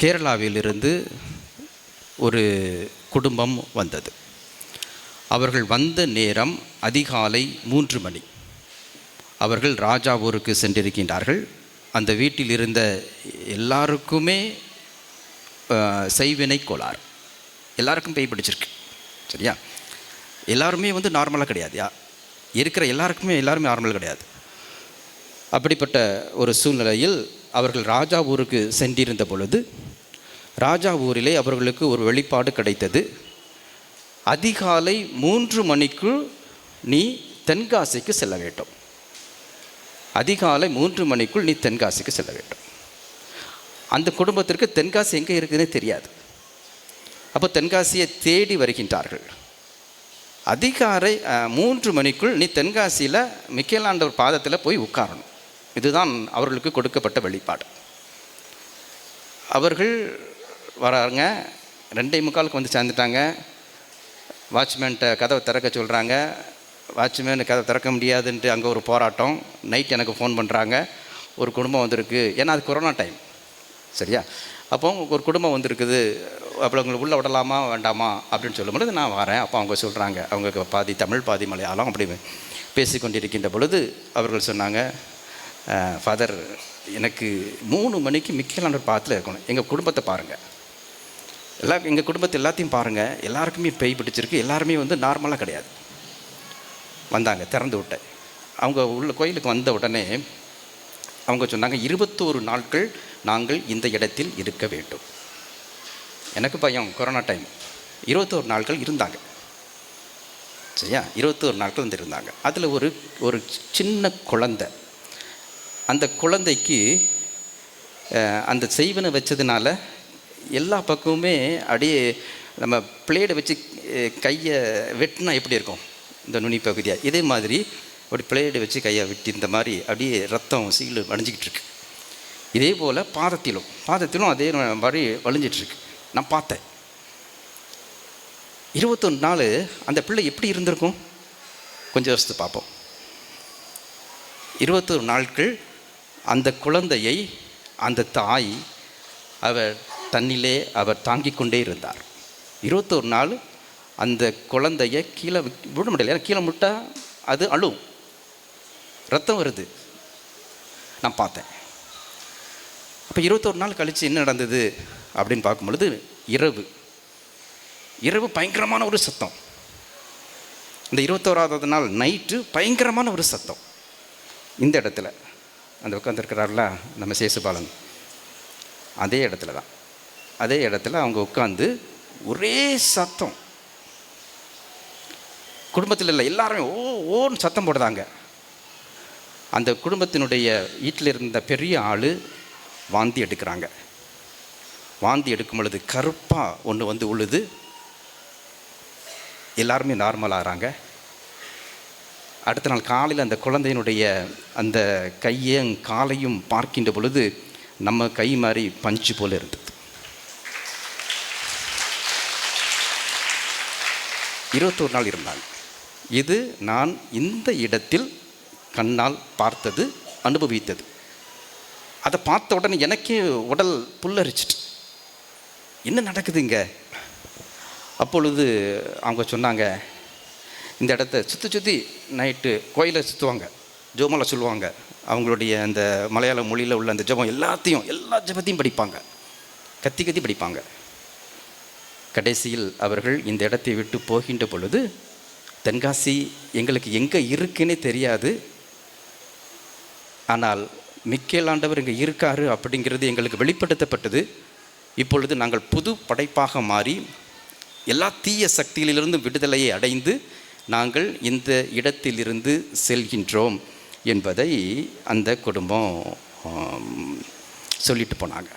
கேரளாவிலிருந்து ஒரு குடும்பம் வந்தது. அவர்கள் வந்த நேரம் அதிகாலை மூன்று மணி. அவர்கள் ராஜாவூருக்கு சென்றிருக்கின்றார்கள். அந்த வீட்டில் இருந்த எல்லாருக்குமே செய்வினை கோளாறு. எல்லாருக்கும் பேய் பிடிச்சிருக்கு. சரியா? எல்லாருமே வந்து நார்மலாக கிடையாது. இருக்கிற எல்லாருக்குமே எல்லாருமே நார்மல் கிடையாது. அப்படிப்பட்ட ஒரு சூழ்நிலையில் அவர்கள் ராஜா ஊருக்கு சென்றிருந்த பொழுது ராஜா ஊரிலே அவர்களுக்கு ஒரு வெளிப்பாடு கிடைத்தது. அதிகாலை மூன்று மணிக்கு நீ தென்காசிக்கு செல்ல வேண்டும். அதிகாலை மூன்று மணிக்குள் நீ தென்காசிக்கு செல்ல வேண்டும். அந்த குடும்பத்திற்கு தென்காசி எங்கே இருக்குதுன்னே தெரியாது. அப்போ தென்காசியை தேடி வருகின்றார்கள். அதிகாலை மூன்று மணிக்குள் நீ தென்காசியில் மிக்கேலாண்டவர் பாதத்தில் போய் உட்காரணும். இதுதான் அவர்களுக்கு கொடுக்கப்பட்ட வெளிப்பாடு. அவர்கள் வராங்க ரெண்டே முக்காலுக்கு வந்து சேர்ந்துட்டாங்க. வாட்ச்மேன்ட்ட கதவை திறக்க சொல்கிறாங்க வாட்ச்மேன் கதவை திறக்க முடியாதுன்ட்டு அங்கே ஒரு போராட்டம். நைட் எனக்கு ஃபோன் பண்ணுறாங்க ஒரு குடும்பம் வந்திருக்கு. ஏன்னா அது கொரோனா டைம். சரியா? அப்போ ஒரு குடும்பம் வந்திருக்குது. அப்போ உங்களுக்கு உள்ளே விடலாமா வேண்டாமா அப்படின்னு சொல்லும்பொழுது நான் வரேன். அப்போ அவங்க சொல்கிறாங்க அவங்க பாதி தமிழ் பாதி மலையாளம் அப்படி பேசி கொண்டிருக்கின்ற பொழுது அவர்கள் சொன்னாங்க ஃபாதர் எனக்கு மூணு மணிக்கு மிக்கலாண்டர் பாத்தில் இருக்கணும். எங்கள் குடும்பத்தை பாருங்கள் எல்லா எங்கள் குடும்பத்தை எல்லாத்தையும் பாருங்கள் எல்லாருக்குமே பேய் பிடிச்சிருக்கு. எல்லாருமே வந்து நார்மலாக கிடையாது. வந்தாங்க திறந்து விட்டேன். அவங்க உள்ள கோயிலுக்கு வந்த உடனே அவங்க சொன்னாங்க இருபத்தோரு நாட்கள் நாங்கள் இந்த இடத்தில் இருக்க வேண்டும். எனக்கு பயம் கொரோனா டைம் இருபத்தோரு நாட்கள் இருந்தாங்க. சரியா? இருபத்தோரு நாட்கள் வந்து இருந்தாங்க. அதில் ஒரு ஒரு சின்ன குழந்தை அந்த குழந்தைக்கு அந்த செய்வனை வச்சதுனால எல்லா பக்கமுமே அப்படியே நம்ம பிளேடை வச்சு கையை வெட்டினா எப்படி இருக்கும்? இந்த நுனி பகுதியாக இதே மாதிரி அப்படி பிளேடு வச்சு கையை வெட்டி இந்த மாதிரி அப்படியே ரத்தம் சீல் வடிஞ்சிக்கிட்டு இருக்கு. இதே போல் பாதத்திலும் பாதத்திலும் அதே மாதிரி வழிஞ்சிட்ருக்கு நான் பார்த்தேன். இருபத்தொன்று நாள் அந்த பிள்ளை எப்படி இருந்திருக்கும்? கொஞ்சம் யோசித்து பார்ப்போம். இருபத்தொரு நாட்கள் அந்த குழந்தையை அந்த தாய் அவர் தன்னிலே அவர் தாங்கி கொண்டே இருந்தார். இருபத்தோரு நாள் அந்த குழந்தைய கீழே விட முடியல. ஏன்னா கீழே முட்டால் அது அழும். ரத்தம் வருது. நான் பார்த்தேன். அப்போ இருபத்தொரு நாள் கழித்து என்ன நடந்தது அப்படின்னு பார்க்கும் பொழுது இரவு. இரவு பயங்கரமான ஒரு சத்தம். இந்த இருபத்தோராவது நாள் நைட்டு பயங்கரமான ஒரு சத்தம். இந்த இடத்துல. அந்த உட்காந்துருக்கிறார்ல நம்ம சேசுபாலன். அதே இடத்துல தான். அதே இடத்துல அவங்க உட்காந்து ஒரே சத்தம். குடும்பத்தில் இல்லை எல்லாருமே ஓ ஓன்னு சத்தம் போடுதாங்க அந்த குடும்பத்தினுடைய வீட்டில் இருந்த பெரிய ஆள் வாந்தி எடுக்கிறாங்க. வாந்தி எடுக்கும் பொழுது கருப்பாக ஒன்று வந்து உழுது எல்லாருமே நார்மல் ஆகிறாங்க. அடுத்த நாள் காலையில் அந்த குழந்தையினுடைய அந்த கையும் காலையும் பார்க்கின்ற பொழுது நம்ம கை மாதிரி பஞ்சு போல் இருந்தது. இருபத்தோரு நாள் இருந்தாங்க இது நான் இந்த இடத்தில் கண்ணால் பார்த்தது அனுபவித்தது. அதை பார்த்த உடனே எனக்கே உடல் புல்லரிச்சிட்டு என்ன நடக்குதுங்க அப்பொழுது அவங்க சொன்னாங்க இந்த இடத்த சுற்றி சுற்றி நைட்டு கோயிலை சுற்றுவாங்க ஜோமலை சொல்லுவாங்க. அவங்களுடைய அந்த மலையாள மொழியில் உள்ள அந்த ஜெபம் எல்லாத்தையும் எல்லா ஜெபத்தையும் படிப்பாங்க. கத்தி கத்தி படிப்பாங்க. கடைசியில் அவர்கள் இந்த இடத்தை விட்டு போகின்ற பொழுது தென்காசி எங்களுக்கு எங்கே இருக்குன்னே தெரியாது. ஆனால் மிக்கேலாண்டவர் இங்கே இருக்காரு அப்படிங்கிறது எங்களுக்கு வெளிப்படுத்தப்பட்டது. இப்பொழுது நாங்கள் புது படைப்பாக மாறி எல்லா தீய சக்திகளிலிருந்தும் விடுதலையை அடைந்து நாங்கள் இந்த இடத்திலிருந்து செல்கின்றோம் என்பதை அந்த குடும்பம் சொல்லிட்டு போனாங்க.